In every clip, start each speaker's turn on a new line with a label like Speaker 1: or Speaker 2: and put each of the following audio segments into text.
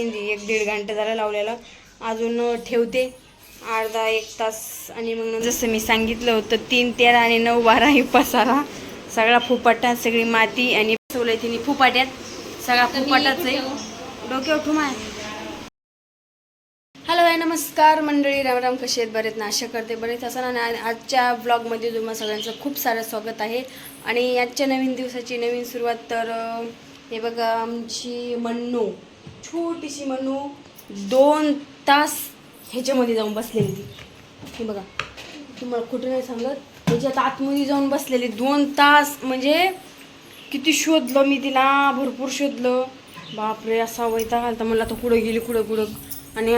Speaker 1: मेहंदी एक दीड घंटा झाला लावलेलं. अजून ठेवते. अर्धा एक तास आणि मग जसं मी सांगितलं होतं तीन तेरा आणि नऊ बारा ही पसारा. सगळा फुपाटा सगळी माती आणि बसवलंय तिने फुपाट्यात. सगळा फुपाटाच आहे. डोक्यावर ठुमाय हॅलो आहे नमस्कार. मंडळी रामराम कसे आहेत? बरेच ना? आशा करते बरेच असं आ- आजच्या ब्लॉगमध्ये तुम्हा सगळ्यांचं खूप सारं स्वागत आहे. आणि आजच्या नवीन दिवसाची नवीन सुरुवात तर हे बघा आमची मन्नू. छोटीशी म्हणू दोन तास ह्याच्यामध्ये जाऊन बसलेली ती. हे बघा तुम्हाला कुठं नाही सांगत. ह्याच्यात आतमध्ये जाऊन बसलेली दोन तास म्हणजे किती शोधलं मी तिला भरपूर शोधलं. बापरे असा वैता घालता म्हणलं आता कुठं गेली कुठं कुठं? आणि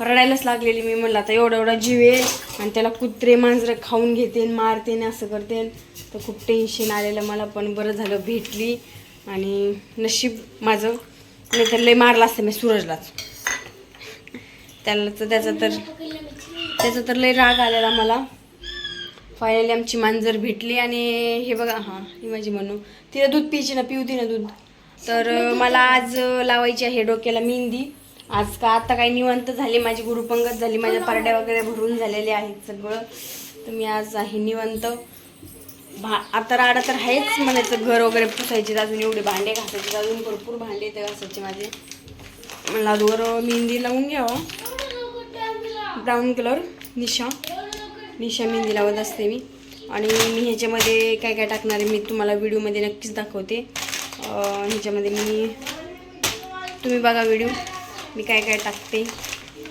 Speaker 1: रडायलाच लागलेली मी. म्हणलं आता एवढा एवढा जीव आहे आणि त्याला कुत्रे मांजरं खाऊन घेते मारते असं करते तर खूप टेन्शन आलेलं मला पण बरं झालं भेटली. आणि नशीब माझं नाही तर लय मारला असतं मी सूरजलाच. त्याला तर त्याचा तर त्याचा तर लय राग आलेला मला. फायनली आमची मांजर भेटली आणि हे बघा हां ही माझी म्हणू तिला दूध पियची ना पिऊ दे ना दूध. तर मला आज लावायची आहे डोक्याला मेहंदी. आज का आता काही निवंत झाली माझी गुरुपंगत झाली माझ्या पारड्या वगैरे भरून झालेले आहेत सगळं. तर मी आज आहे निवंत. भा आता राडा तर आहेच म्हणायचं घर वगैरे पुसायचे अजून एवढे भांडे घासायचे अजून भरपूर भांडे ते घासायचे माझे. मला अगोदर मेहंदी लावून घ्यावं ब्राऊन कलर निशा. निशा मेहंदी लावत असते मी. आणि मी ह्याच्यामध्ये काय काय टाकणार आहे मी तुम्हाला व्हिडिओमध्ये नक्कीच दाखवते. ह्याच्यामध्ये मी तुम्ही बघा व्हिडिओ. मी काय काय टाकते.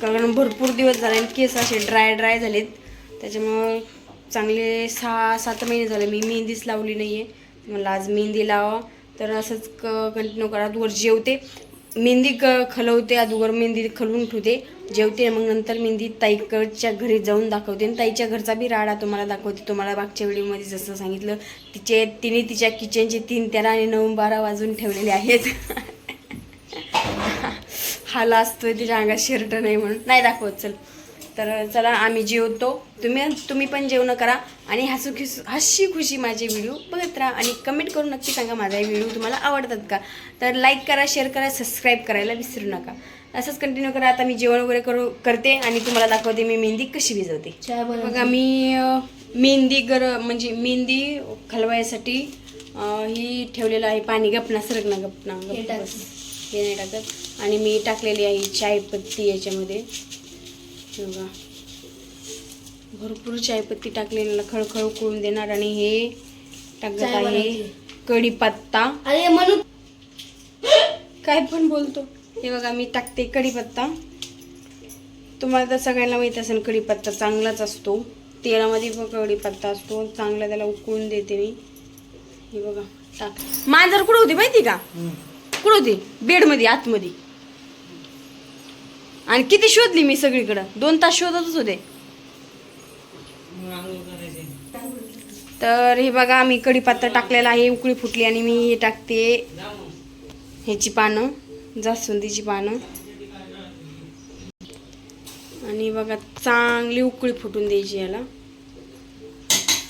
Speaker 1: कारण भरपूर दिवस झाले केस असे ड्राय ड्राय झालेत. त्याच्यामुळं चांगले सहा सात महिने झाले. मी मेहंदीच लावली नाही आहे मला आज मेहंदी लावा. तर असंच क कंटिन्यू करा अगोदर जेवते. मेहंदी क खलवते. अगोदर मेहंदी खलवून ठेवते. जेवते. मग नंतर मेहंदी ताईकडच्या घरी जाऊन दाखवते. आणि ताईच्या घरचा बी राडा तुम्हाला दाखवते. तुम्हाला मागच्या व्हिडिओमध्ये जसं सांगितलं तिचे तिने तिच्या किचनचे तीन तेरा आणि नऊ बारा वाजून ठेवलेले आहेत. हाला असतोय तिच्या अंगात शर्ट नाही म्हणून. नाही दाखवत चल. तर चला आम्ही जेवतो. तुम्ही तुम्ही पण जेवण करा आणि हसू खिस हशी खुशी माझे व्हिडिओ बघत राहा आणि कमेंट करून नक्की सांगा माझा व्हिडिओ तुम्हाला आवडतात का. तर लाईक करा शेअर करा सबस्क्राईब करायला विसरू नका. असंच कंटिन्यू करा. आता मी जेवण वगैरे करू करते आणि तुम्हाला दाखवते मी मेहंदी कशी भिजवते. बघा मी मेहंदी गर म्हणजे मेहंदी खलवायसाठी ही ठेवलेलं आहे पाणी गपना सरक ना गपना.
Speaker 2: हे.
Speaker 1: हे नाही टाकत. आणि मी टाकलेली आहे चायपत्ती याच्यामध्ये. हे बघा भरपूर चायपत्ती टाकलेली खळखळ उकळून देणार आणि हे टाकत आहे. कढीपत्ता.
Speaker 2: अरे म्हणून
Speaker 1: काय पण बोलतो. हे बघा मी टाकते कढीपत्ता. तुम्हाला तर सगळ्यांना माहीत असेल कढीपत्ता चांगलाच असतो. तेलामध्ये पण कढीपत्ता असतो. चांगला त्याला उकळून देते मी. हे बघा टाक. मांजर कुठं होती माहिती का? कुठं होती? बेडमध्ये आतमध्ये. आणि किती शोधली मी सगळीकडं? दोन तास शोधतच होते. तर हे बघा मी कढीपत्ता टाकलेला आहे उकळी फुटली आणि मी हे टाकते. ह्याची पानं जास्वंदीची पानं. आणि बघा चांगली उकळी फुटून द्यायची याला.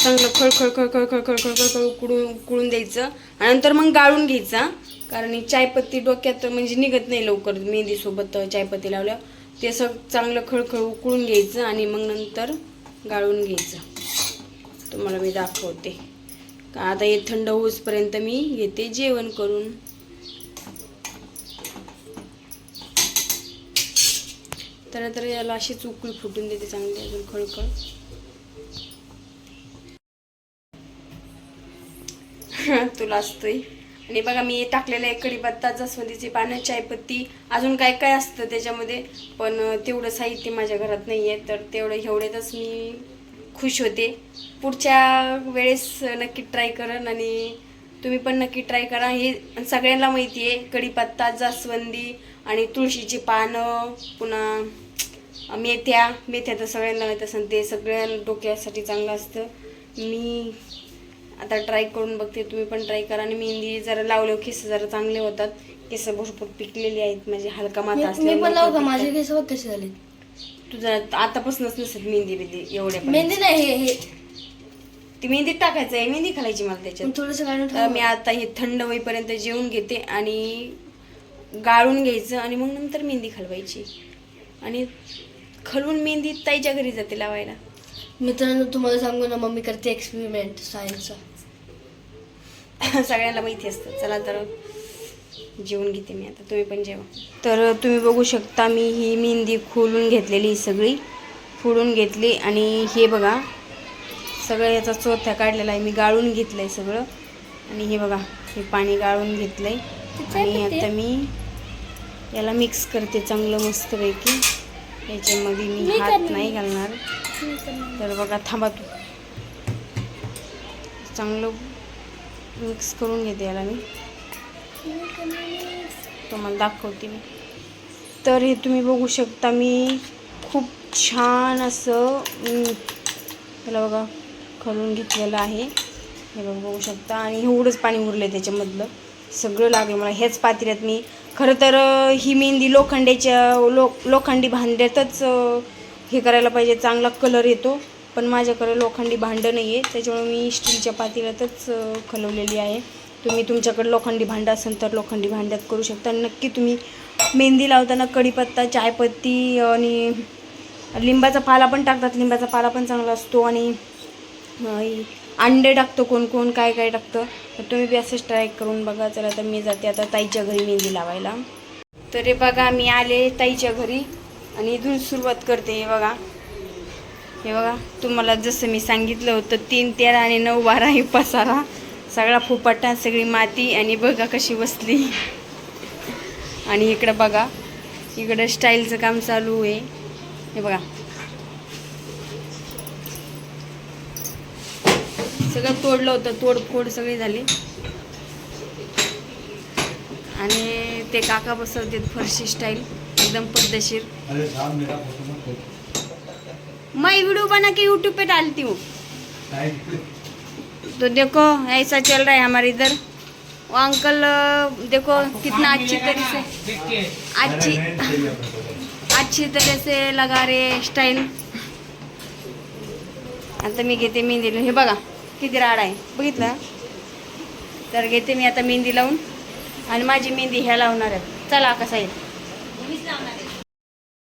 Speaker 1: चांगलं खळखळ खळखळ खळखळ खळखळ खळ उकळून उकळून द्यायचं. आणि नंतर मग गाळून घ्यायचा. कारण चायपत्ती डोक्यात म्हणजे निघत नाही लवकर. मेहंदीसोबत चायपत्ती लावल्या ते असं चांगलं खळखळ उकळून घ्यायचं आणि मग नंतर गाळून घ्यायचं. तुम्हाला मी दाखवते. का आता हे थंड होईपर्यंत मी येते जेवण करून. तर तर याला अशीच उकळी फुटून देते चांगली अजून खळखळ तुला असतोय. आणि बघा मी टाकलेलं आहे कढीपत्ता जास्वंदीची पानं चायपत्ती अजून काय काय असतं त्याच्यामध्ये पण तेवढं साहित्य माझ्या घरात नाही आहे तर तेवढं एवढ्यातच मी खुश होते. पुढच्या वेळेस नक्की ट्राय करन आणि तुम्ही पण नक्की ट्राय करा. हे सगळ्यांना माहिती आहे कढीपत्ता जास्वंदी आणि तुळशीची पानं पुन्हा मेथ्या. मेथ्या तर सगळ्यांना माहीत असेल ते सगळ्या डोक्यासाठी चांगलं असतं. मी आता ट्राय करून बघते तुम्ही पण ट्राय करा. आणि मेहंदी जरा लावल्यावर केस जरा चांगले होतात. केस भरपूर पिकलेली आहेत म्हणजे हलका माता
Speaker 2: मी पण
Speaker 1: असल्यामुळे
Speaker 2: लावू का
Speaker 1: पिकतात.
Speaker 2: माझे केस बघ कसे झाले
Speaker 1: तुझा आतापासूनच नसत मेहंदी बिंदी एवढ्या
Speaker 2: मेहंदी नाही हे हे
Speaker 1: ती मेहंदी टाकायचं आहे मेहंदी घालायची मला त्याच्यात.
Speaker 2: थोडस
Speaker 1: मी आता हे थंड होईपर्यंत जेवून घेते आणि गाळून घ्यायचं आणि मग नंतर मेहंदी खलवायची. आणि खलवून मेहंदी ताईच्या घरी जाते लावायला.
Speaker 2: मित्रांनो तुम्हाला सांगू ना मम्मी करते एक्सपेरिमेंट सायन्सचा
Speaker 1: सगळ्यांना माहिती असतं. चला तर जेवून घेते मी आता. तुम्ही पण जेवा. तर तुम्ही बघू शकता मी ही मेहंदी खोलून घेतलेली ही सगळी. फोडून घेतली आणि हे बघा सगळं याचा चोथ्या काढलेला आहे. मी गाळून घेतलं आहे सगळं. आणि हे बघा हे पाणी गाळून घेतलं आहे आणि आता मी याला मिक्स करते चांगलं मस्तपैकी. याच्यामध्ये मी हात नाही घालणार. तर बघा थांबा तू. चांगलं मिक्स करून घेते याला मी. तुम्हाला दाखवते मी. तर हे तुम्ही बघू शकता मी खूप छान असं अं, याला बघा खलून घेतलेलं आहे. हे बघा बघू शकता. आणि एवढंच पाणी उरलं आहे त्याच्यामधलं. सगळं लागेल. मला हेच पातेल्यात मी खरं तर ही मेहंदी लोखंडाच्या लो लोखंडी भांड्यातच हे करायला पाहिजे. चांगला कलर येतो. पण माझ्याकडे लोखंडी भांडं नाही आहे त्याच्यामुळे मी स्टीलच्या पातेल्यातच खलवलेली आहे. तुम्ही तुमच्याकडे लोखंडी भांडं असेल तर लोखंडी भांड्यात करू शकता. नक्की तुम्ही मेहंदी लावताना कढीपत्ता चायपत्ती आणि लिंबाचा पाला पण टाकतात. लिंबाचा पाला पण चांगला असतो. आणि अंडे टाकतो कोण कोण काय काय टाकतं? तर तुम्ही बी असंच ट्राय करून बघा चला तर मी जाते आता ताईच्या घरी मेहंदी लावायला. तर हे बघा मी आले ताईच्या घरी आणि इथून सुरुवात करते हे बघा. हे बघा तुम्हाला जसं मी सांगितलं होतं तीन तेरा आणि नऊ बारा हे पसारा. सगळा फुपाटा सगळी माती आणि बघा कशी बसली. आणि इकडं बघा इकडं स्टाईलचं काम चालू आहे. हे बघा. सगळं तोडलं होतं तोडफोड सगळी झाली. आणि ते काका बसवते फरशी स्टाईल एकदम पद्धतशीर.
Speaker 3: अरे
Speaker 1: मैं वीडियो बना के यूट्यूब पे डालती हूँ. तो देखो ऐसा चल रहा है हमारे इधर. वो अंकल देखो कितना अच्छी तरह से अच्छी अच्छी तरह से लगा रहे स्टाईल आता मी घेते मेहंदी हे। बघा. किती राड आहे? बघितलं? तर घेते मी आता मेहंदी लावून. आणि माझी मेहंदी ह्या लावणार आहे. चला कसा येईल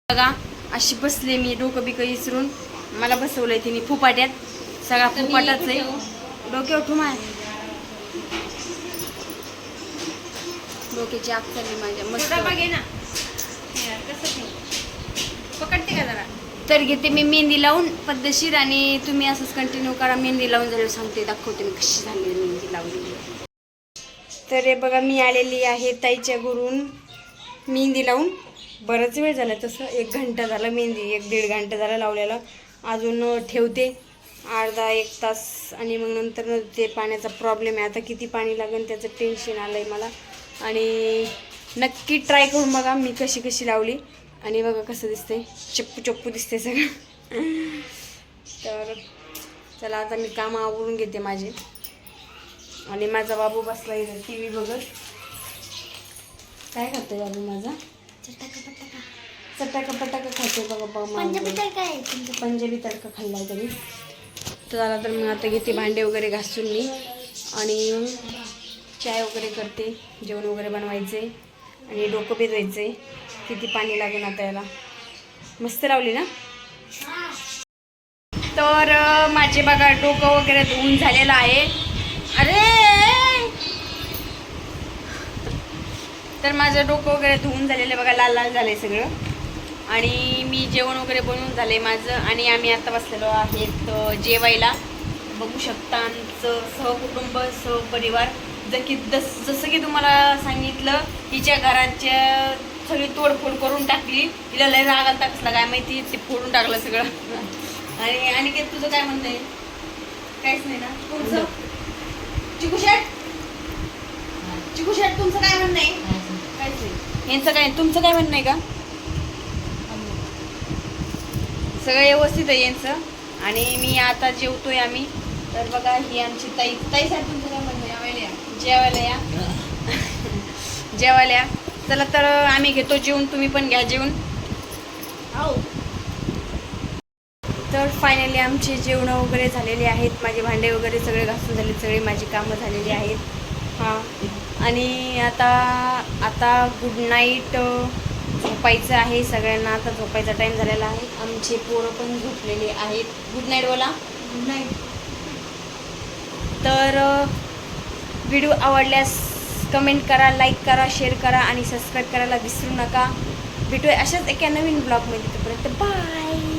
Speaker 1: बघा अशी बसले मी डोकं बिकं विसरून मला बसवलंय तिने फुपाट्यात. सगळा फुपाटाच आहे. डोक्यावर ठुमाय डोक्याची आग चालली माझ्या. मस्त.
Speaker 2: पकडते का जरा?
Speaker 1: तर घेते मी मेहंदी लावून पद्धतशीर आणि तुम्ही असंच कंटिन्यू करा. मेहंदी लावून झाल्यावर सांगते दाखवते मी कशी झाली मेहंदी लावली तर हे बघा मी आलेली आहे ताईच्या घरून मेहंदी लावून. बराच वेळ झाला तसं एक घंटा झाला मेहंदी एक दीड घंटा झाला लावलेला. अजून ठेवते अर्धा एक तास आणि मग नंतर ते पाण्याचा प्रॉब्लेम आहे. आता किती पाणी लागेल त्याचं टेन्शन आलं आहे मला. आणि नक्की ट्राय करून बघा मी कशी कशी लावली. आणि बघा कसं दिसतंय. चप्पू चप्पू दिसते सगळं. तर चला आता मी कामं आवरून घेते माझे. आणि माझा बाबू बसला इथं टी व्ही बघत. काय खातोय बाबू माझा? चटाका पटाका खातोय बघा बाबा पंजाबी तडका खाल्ला तरी. तर झाला तर मग आता घेते भांडे वगैरे घासून मी. आणि चाय वगैरे करते. जेवण वगैरे बनवायचे आणि डोकं भिजवायचं आहे किती पाणी लागेल आता याला. मस्त लावली ना? तर माझे बघा डोकं वगैरे धुवून झालेलं आहे. अरे! तर माझं डोकं वगैरे धुवून झालेलं आहे बघा लाल लाल झालंय सगळं. आणि मी जेवण वगैरे बनवून झालंय माझं. आणि आम्ही आता बसलेलो आहेत जेवायला. बघू शकता आमचं सहकुटुंब सहपरिवार. जर की जस जसं की तुम्हाला सांगितलं हिच्या घराच्या सगळी तोडफोड करून टाकली. हिला लय रागाला टाकसला कसला काय माहिती? ते फोडून टाकलं सगळं. आणि आणि काय तुझं काय म्हणणं आहे काहीच नाही ना? तुमचं? चिकू शेट? चिकू शेट तुमचं काय म्हणणं आहे काहीच नाही. यांचं काय तुमचं काय म्हणणं आहे का? सगळं व्यवस्थित आहे यांचं. आणि मी आता जेवतोय आम्ही. तर बघा ही आमची ताई ताई साहेब तुमचं काय म्हणणं आहे जेवायला या. जेवायला या. चला तर आम्ही घेतो जेवून तुम्ही पण घ्या जेवून हो तर फायनली आमचे जेवणं वगैरे झालेले आहेत. माझे भांडे वगैरे सगळे घासून झाले सगळे माझी कामं झालेली आहेत. हां. आणि आता आता गुड नाईट झोपायचं आहे सगळ्यांना. आता झोपायचा टाईम झालेला आहे. आमचे पोरं पण झोपलेले आहेत. गुड नाईट बोला.
Speaker 2: गुड नाईट
Speaker 1: तर व्हिडिओ आवडल्यास कमेंट करा लाईक करा शेअर करा आणि सबस्क्राईब करायला विसरू नका. भेटूया अशाच एका नवीन ब्लॉगमध्ये तोपर्यंत बाय